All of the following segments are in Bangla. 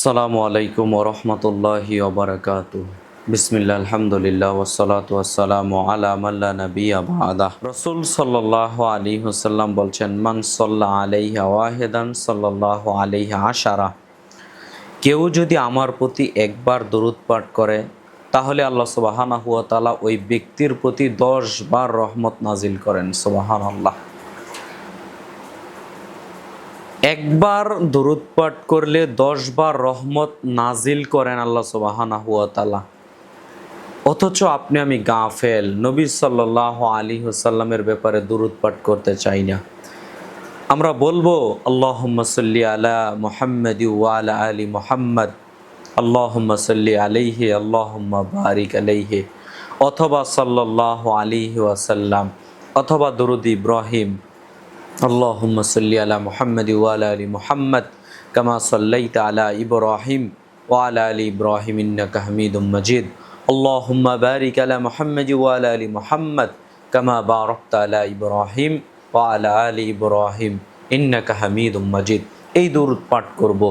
আসসালামু আলাইকুম ওরহমতুল্লাহি ওবরাকাতু বিসমিল্লা আলহামদুলিল্লাহ ওসলাত ওয়াসালামু আলা মাল্লা নবী আবাদা রসুল সাল্লাহ আলী হুসাল্লাম বলছেন, মান সাল্লাহ আলাইহা ওয়াহেদান সাল্লাহ আলাইহা আশারা। কেউ যদি আমার প্রতি একবার দরুদ পাঠ করে, তাহলে আল্লাহ সুবাহানা হুয়া তালা ওই ব্যক্তির প্রতি দশ বার রহমত নাজিল করেন সুবাহান আল্লাহ একবার দরুদ পাঠ করলে দশ বার রহমত নাজিল করেন আল্লাহ সুবাহানা হুয়া তালা অথচ আপনি আমি গাফেল, নবী সাল্লাহ আলী হুসাল্লামের ব্যাপারে দরুদ পাঠ করতে চাই না। আমরা বলব আল্লাহ সাল্লি আলা মোহাম্মদ ওয়ালা আলী মোহাম্মদ। আল্লাহ সাল্লি আলাইহি আল্লাহ বারিক আলাইহি। অথবা সাল্লাহ আলিহি ওয়াসাল্লাম, অথবা দরুদ ইব্রাহিম। اللهم صل على محمد وعلى ال محمد كما صليت على ابراهيم وعلى ال ابراهيم انك حميد مجيد اللهم بارك على محمد وعلى ال محمد كما باركت على ابراهيم وعلى ال ابراهيم انك حميد مجيد এই দরুদ পাঠ করব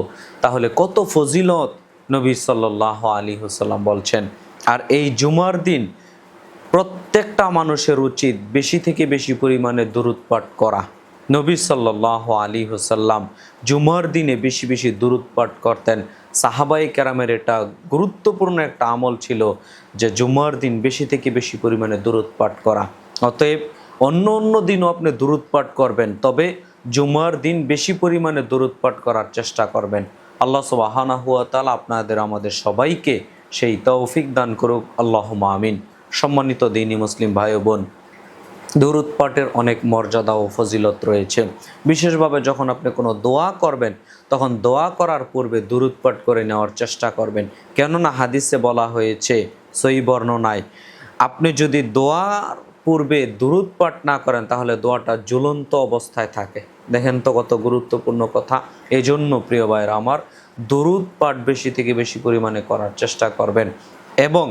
তাহলে কত ফজিলত নবী সাল্লাহ আলী হুসাল্লাম বলছেন আর এই জুমার দিন প্রত্যেকটা মানুষের উচিত বেশি থেকে বেশি পরিমাণে দরুদ পাঠ করা নবী সাল্লাহ আলী হুসাল্লাম জুমার দিনে বেশি বেশি দূরত পাঠ করতেন। সাহাবাই কেরামের এটা গুরুত্বপূর্ণ একটা আমল ছিল যে জুমার দিন বেশি থেকে বেশি পরিমাণে দূরত পাঠ করা। অতএব অন্য অন্য দিনও আপনি দূরত পাঠ করবেন, তবে জুমার দিন বেশি পরিমাণে দূরত পাঠ করার চেষ্টা করবেন। আল্লাহ সুবাহানা হুয়া তালা আপনাদের, আমাদের সবাইকে সেই তৌফিক দান করুক। আল্লাহ মামিন সম্মানিত দিনী মুসলিম ভাই বোন দরুদ পাঠের অনেক মর্যাদা ও ফজিলত রয়েছে। বিশেষভাবে যখন আপনি কোনো দোয়া করবেন, তখন দোয়া করার পূর্বে দুরুদ পাঠ করে নেওয়ার চেষ্টা করবেন। কেননা হাদিসে বলা হয়েছে, সই বর্ণনায়, আপনি যদি দোয়ার পূর্বে দুরুদ পাঠ না করেন, তাহলে দোয়াটা জ্বলন্ত অবস্থায় থাকে। দেখেন তো কত গুরুত্বপূর্ণ কথা। এজন্য প্রিয় ভাইয়েরা আমার, দরুদ পাঠ বেশি থেকে বেশি পরিমাণে করার চেষ্টা করবেন। এবং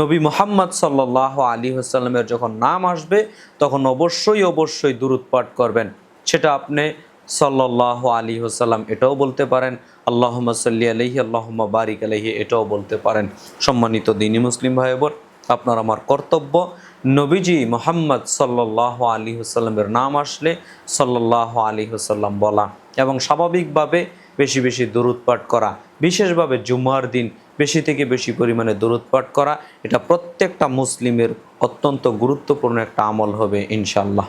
নবী মোহাম্মদ সাল্লাহ আলী হাসাল্লামের যখন নাম আসবে, তখন অবশ্যই অবশ্যই দূরত পাঠ করবেন। সেটা আপনি সাল্লাহ আলী হাসাল্লাম এটাও বলতে পারেন আল্লাহ সাল্লি আলহি আল্লাহ বারিক আলহি এটাও বলতে পারেন। সম্মানিত দিনী মুসলিম ভাই বোন আপনার আমার কর্তব্য, নবীজি মোহাম্মদ সাল্লাহ আলী হুসাল্লামের নাম আসলে সাল্লাহ আলী হুসাল্লাম বলা এবং স্বাভাবিকভাবে বেশি বেশি দূরত পাঠ করা, বিশেষভাবে জুমার দিন বেশি থেকে বেশি পরিমাণে দূরত পাঠ করা, এটা প্রত্যেকটা মুসলিমের অত্যন্ত গুরুত্বপূর্ণ একটা আমল হবে ইনশাল্লাহ